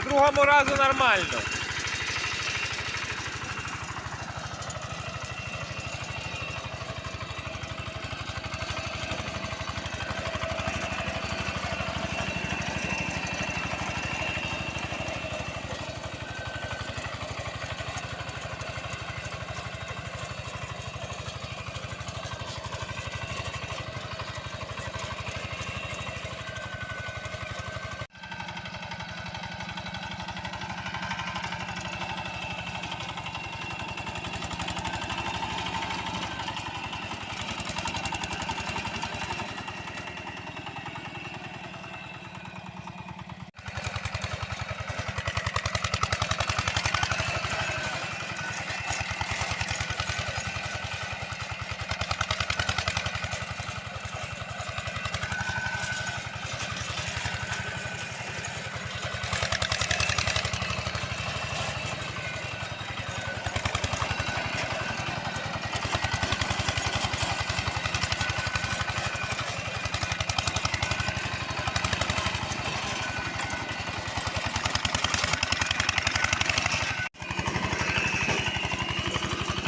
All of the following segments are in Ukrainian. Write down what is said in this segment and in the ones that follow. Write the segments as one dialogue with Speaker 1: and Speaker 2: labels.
Speaker 1: по другому разу нормально.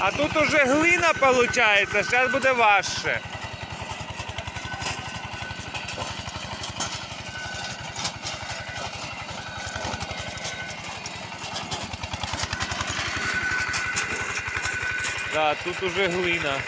Speaker 1: А тут уже глина получается, сейчас буде важче. Да, тут уже глина.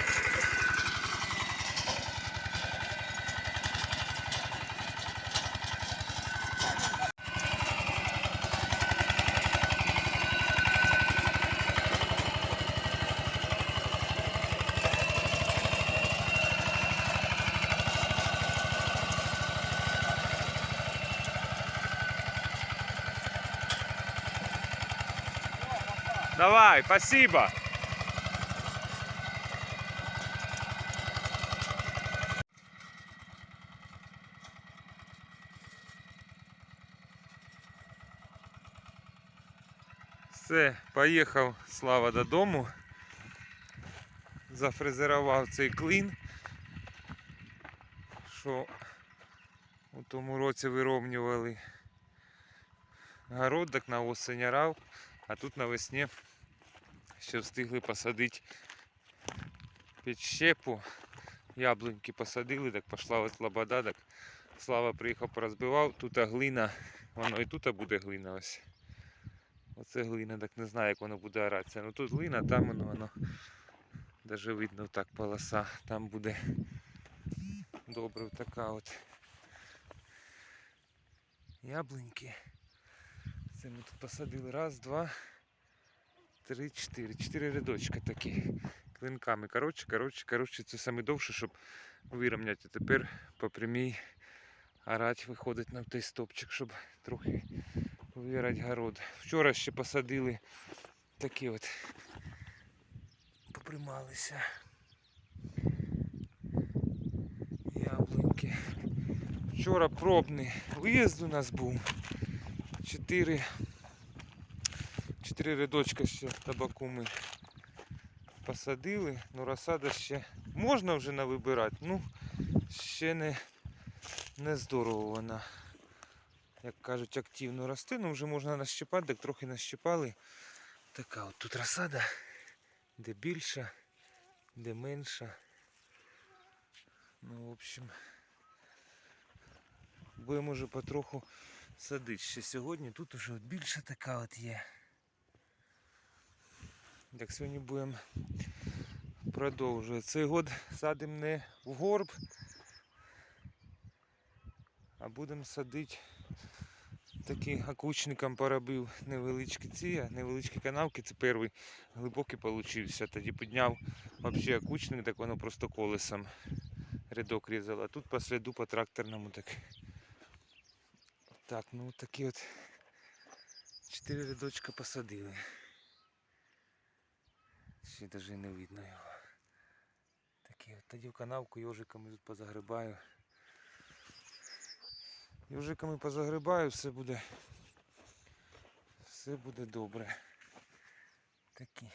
Speaker 1: Давай, спасибо. Все, поїхав Слава додому. Зафрезерував цей клин, що у тому році вирівнювали город, так на осень орав, а тут навесні Ще встигли посадити під щепу. Яблуньки посадили, так пішла ось лобода, так Слава приїхав порозбивав, тут глина, воно і тут буде глина ось. Оце глина, так не знаю, як воно буде оратися. Ну тут глина, там воно, воно даже видно так полоса, там буде добре така от яблуньки. Це ми тут посадили раз, два, три, чотири. Чотири рядочка такі. Клинками. Коротше, коротше, коротше, це саме довше, щоб вирівняти. Тепер по прямій орать виходить на той стопчик, щоб трохи вирати город. Вчора ще посадили такі от поприймалися яблуньки. Вчора пробний виїзд у нас був. Чотири, чотири рядочка ще табаку ми посадили, ну розсада ще можна вже навибирати, ну ще не, не здорово вона, як кажуть, активно росте, ну вже можна нащипати, так трохи нащипали. Така от тут розсада, де більша, де менша. Ну, в общем, будемо вже потроху садити ще сьогодні. Тут уже більше така от є. Так сьогодні будемо продовжувати. Цей год садимо не в горб, а будемо садити такий окучником поробив невеличкі ці, невеличкі канавки. Це перший глибокий получився. Тоді підняв взагалі окучник, так воно просто колесом рядок різало. А тут по сліду по тракторному так. Так, ну такі от чотири рядочка посадили. Ще навіть не видно його. Такі от тоді в канавку йожиками тут позагрибаю. Йожиками позагрибаю, все буде. Все буде добре. Такі.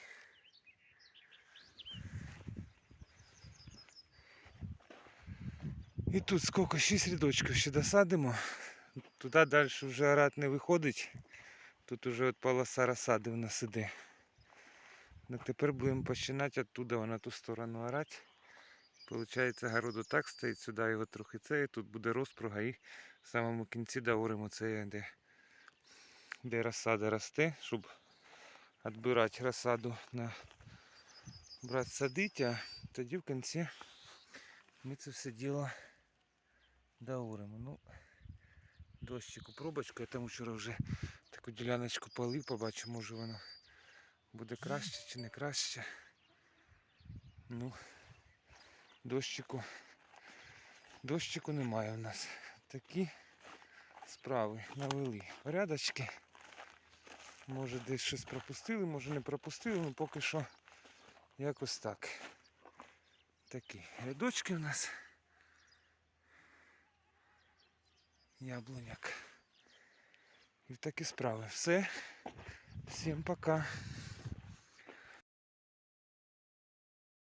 Speaker 1: І тут скільки? 6 рядочків ще досадимо. Туди далі вже орат не виходить. Тут уже от полоса розсади в нас іде. Так тепер будемо починати оттуда на ту сторону орати. Получається, городу так стоїть, сюди його трохи це, і тут буде розпруга, і в самому кінці дооримо це, де, де розсада росте, щоб відбирати розсаду на брати садити, а тоді в кінці ми це все діло дооримо. Ну, дощику пробочку, я там вчора вже таку діляночку полив, побачу, може воно буде краще чи не краще. Ну, дощику. Дощику немає в нас. Такі справи навели. Порядочки. Може десь щось пропустили, може не пропустили, ну поки що якось так. Такі рядочки у нас. Яблуняк. І такі справи. Все. Всім пока.